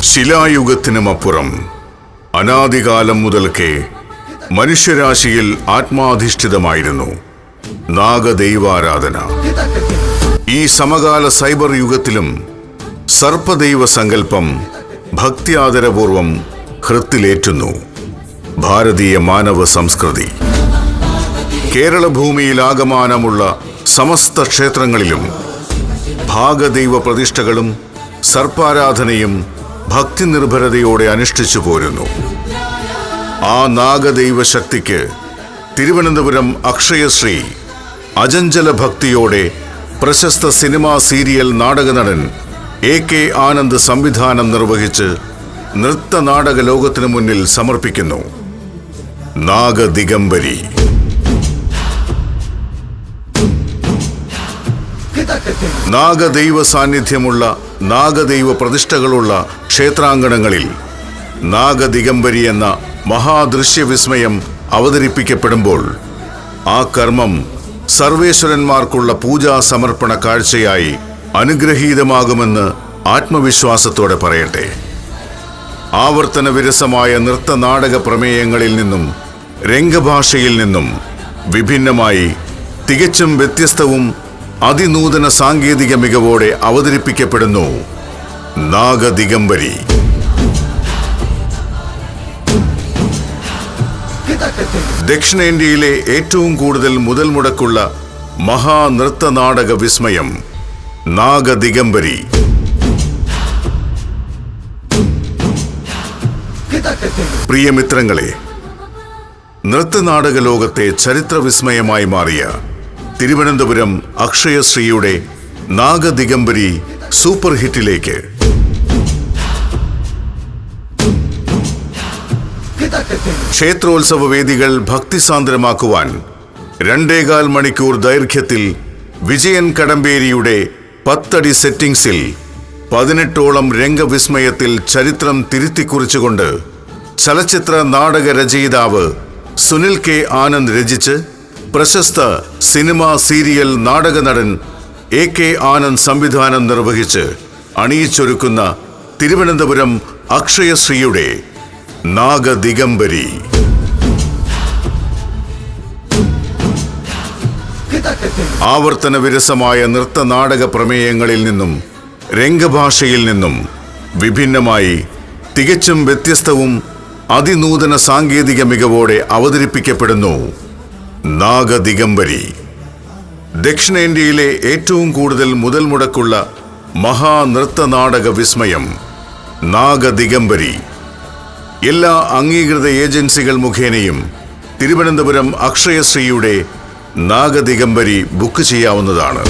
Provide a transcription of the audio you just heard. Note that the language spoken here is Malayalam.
ശിലായുഗത്തിനുമപ്പുറം അനാദികാലം മുതൽക്കേ മനുഷ്യരാശിയിൽ ആത്മാധിഷ്ഠിതമായിരുന്നു. നാഗദൈവാരാധന. ഈ സമകാല സൈബർ യുഗത്തിലും സർപ്പദൈവ സങ്കല്പം ഭക്തിയാദരപൂർവം ഹൃത്തിലേറ്റുന്നു. ഭാരതീയ മാനവ സംസ്കൃതി. കേരള ഭൂമിയിലാകമാനമുള്ള സമസ്ത ക്ഷേത്രങ്ങളിലും ഭാഗദൈവ പ്രതിഷ്ഠകളും സർപ്പാരാധനയും ഭക്തി നിർഭരതയോടെ അനുഷ്ഠിച്ചു പോരുന്നു. ആ നാഗദൈവ ശക്തിക്ക് തിരുവനന്തപുരം അക്ഷയശ്രീ അജഞ്ചല ഭക്തിയോടെ പ്രശസ്ത സിനിമാ സീരിയൽ നാടകനടൻ എ കെ ആനന്ദ് സംവിധാനം നിർവഹിച്ച് നൃത്ത നാടക ലോകത്തിനു മുന്നിൽ സമർപ്പിക്കുന്നു. നാഗദിഗംബരി. നാഗദൈവ സാന്നിധ്യമുള്ള നാഗദൈവ പ്രതിഷ്ഠകളുള്ള ക്ഷേത്രാങ്കണങ്ങളിൽ നാഗദിഗംബരി എന്ന മഹാദൃശ്യവിസ്മയം അവതരിപ്പിക്കപ്പെടുമ്പോൾ ആ കർമ്മം സർവേശ്വരന്മാർക്കുള്ള പൂജാ സമർപ്പണ കാഴ്ചയായി അനുഗ്രഹീതമാകുമെന്ന് ആത്മവിശ്വാസത്തോടെ പറയട്ടെ. ആവർത്തന വിരസമായ നൃത്തനാടക പ്രമേയങ്ങളിൽ നിന്നും രംഗഭാഷയിൽ നിന്നും വിഭിന്നമായി തികച്ചും വ്യത്യസ്തവും അതിനൂതന സാങ്കേതിക മികവോടെ അവതരിപ്പിക്കപ്പെടുന്നു നാഗദിഗംബരി. ദക്ഷിണേന്ത്യയിലെ ഏറ്റവും കൂടുതൽ മുതൽ മുടക്കുള്ള മഹാനൃത്ത നാടക വിസ്മയം നാഗദിഗംബരി. പ്രിയമിത്രങ്ങളെ നൃത്തനാടക ലോകത്തെ ചരിത്ര വിസ്മയമായി മാറിയ തിരുവനന്തപുരം അക്ഷയശ്രീയുടെ നാഗദിഗംബരി സൂപ്പർ ഹിറ്റിലേക്ക്. ക്ഷേത്രോത്സവ വേദികൾ ഭക്തിസാന്ദ്രമാക്കുവാൻ രണ്ടേകാൽ മണിക്കൂർ ദൈർഘ്യത്തിൽ വിജയൻ കടമ്പേരിയുടെ പത്തടി സെറ്റിംഗ്സിൽ പതിനെട്ടോളം രംഗവിസ്മയത്തിൽ ചരിത്രം തിരുത്തിക്കുറിച്ചുകൊണ്ട് ചലച്ചിത്ര നാടക രചയിതാവ് സുനിൽ കെ ആനന്ദ് രചിച്ച് പ്രശസ്ത സിനിമ സീരിയൽ നാടക നടൻ എ കെ ആനന്ദ് സംവിധാനം നിർവഹിച്ച് അണിയിച്ചൊരുക്കുന്ന തിരുവനന്തപുരം അക്ഷയശ്രീയുടെ നാഗദിഗംബരി. ആവർത്തന വിരസമായ നൃത്ത നാടക പ്രമേയങ്ങളിൽ നിന്നും രംഗഭാഷയിൽ നിന്നും വിഭിന്നമായി തികച്ചും വ്യത്യസ്തവും അതിനൂതന സാങ്കേതിക മികവോടെ അവതരിപ്പിക്കപ്പെടുന്നു. നാഗദിഗംബരി. ദക്ഷിണേന്ത്യയിലെ ഏറ്റവും കൂടുതൽ മുതൽ മുടക്കുള്ള മഹാനൃത്തനാടക വിസ്മയം നാഗദിഗംബരി. എല്ലാ അംഗീകൃത ഏജൻസികൾ മുഖേനയും തിരുവനന്തപുരം അക്ഷയശ്രീയുടെ നാഗദിഗംബരി ബുക്ക് ചെയ്യാവുന്നതാണ്.